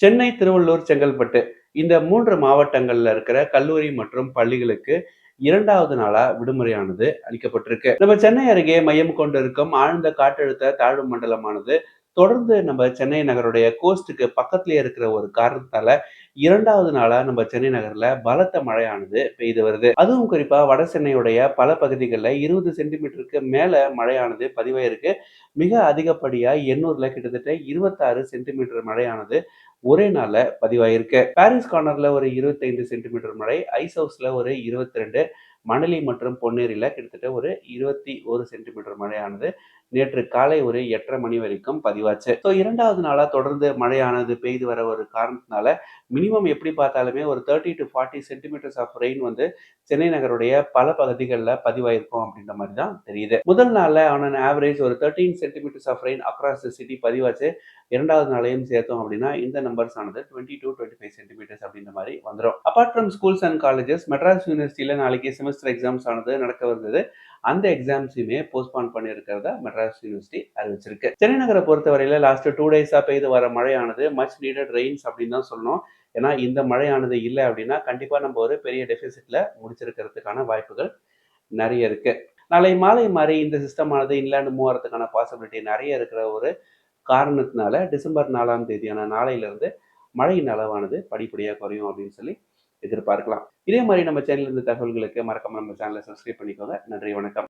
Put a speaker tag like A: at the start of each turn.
A: சென்னை திருவள்ளூர் செங்கல்பட்டு இந்த மூன்று மாவட்டங்கள்ல இருக்கிற கல்லூரி மற்றும் பள்ளிகளுக்கு இரண்டாவது நாளா விடுமுறையானது அளிக்கப்பட்டிருக்கு. நம்ம சென்னை அருகே மையம் கொண்டிருக்கும் ஆழ்ந்த காற்றழுத்த தாழ்வு மண்டலமானது தொடர்ந்து நம்ம சென்னை நகருடைய கோஸ்ட்டுக்கு பக்கத்துலேயே இருக்கிற ஒரு காரணத்தால இரண்டாவது நாளாக நம்ம சென்னை நகரில் பலத்த மழையானது பெய்து வருது. அதுவும் குறிப்பாக வட சென்னையுடைய பல பகுதிகளில் இருபது சென்டிமீட்டருக்கு மேலே மழையானது பதிவாயிருக்கு. மிக அதிகப்படியாக எண்ணூரில் கிட்டத்தட்ட இருபத்தாறு சென்டிமீட்டர் மழையானது ஒரே நாளில் பதிவாயிருக்கு. பாரிஸ் கார்னரில் ஒரு இருபத்தைந்து சென்டிமீட்டர் மழை ஐஸ் ஹவுஸில் ஒரு இருபத்தி ரெண்டு மணலி மற்றும் பொன்னேரியில் கிட்டத்தட்ட ஒரு இருபத்தி ஒரு சென்டிமீட்டர் மழையானது. நேற்று காலை ஒரு எட்டரை மணி வரைக்கும் பதிவாச்சு. ஸோ இரண்டாவது நாளாக தொடர்ந்து மழையானது பெய்து வர ஒரு காரணத்தினால மினிமம் எப்படி பார்த்தாலுமே ஒரு thirty to forty centimetres of rain வந்து சென்னை நகருடைய பல பகுதிகளில் பதிவாயிருக்கும் அப்படின்ற மாதிரி தான் தெரியுது. முதல் நாளில் ஆன் ஆவரேஜ் ஒரு thirteen centimetres of rain across the city பதிவாச்சு. இரண்டாவது நாளையும் சேர்த்தோம் அப்படின்னா இந்த நம்பர்ஸ் ஆனது twenty two twenty five centimetres அப்படின்ற மாதிரி வந்துடும் apart from schools and colleges Madras யூனிவர்சிட்டியில் நாளைக்கு செமஸ்டர் எக்ஸாம்ஸ் ஆனது நடக்க வந்தது. அந்த எக்ஸாம்ஸையுமே போஸ்ட்பான் பண்ணியிருக்கிறதா மெட்ராஸ் யூனிவர்சிட்டி அறிவிச்சிருக்கு. சென்னை நகரை பொறுத்தவரையில லாஸ்ட் டூ டேஸாக பெய்து வர மழையானது மச் நீடட் ரெயின்ஸ் அப்படின்னு தான் சொல்லணும். ஏன்னா இந்த மழையானது இல்லை அப்படின்னா கண்டிப்பாக நம்ம ஒரு பெரிய டெபிசிட்ல முடிச்சிருக்கிறதுக்கான வாய்ப்புகள் நிறைய இருக்கு. நாளை மாலை மாதிரி இந்த சிஸ்டமானது இன்லாண்டு மூவ் ஆகிறதுக்கான பாசிபிலிட்டி நிறைய இருக்கிற ஒரு காரணத்தினால டிசம்பர் நாலாம் தேதியான நாளையிலிருந்து மழையின் அளவானது படிப்படியாக குறையும் அப்படின்னு சொல்லி எதிர்பார்க்கலாம். இதே மாதிரி நம்ம சேனல் இருந்த தகவல்களுக்கு மறக்காம நம்ம சேனலை சப்ஸ்கிரைப் பண்ணிக்கோங்க. நன்றி வணக்கம்.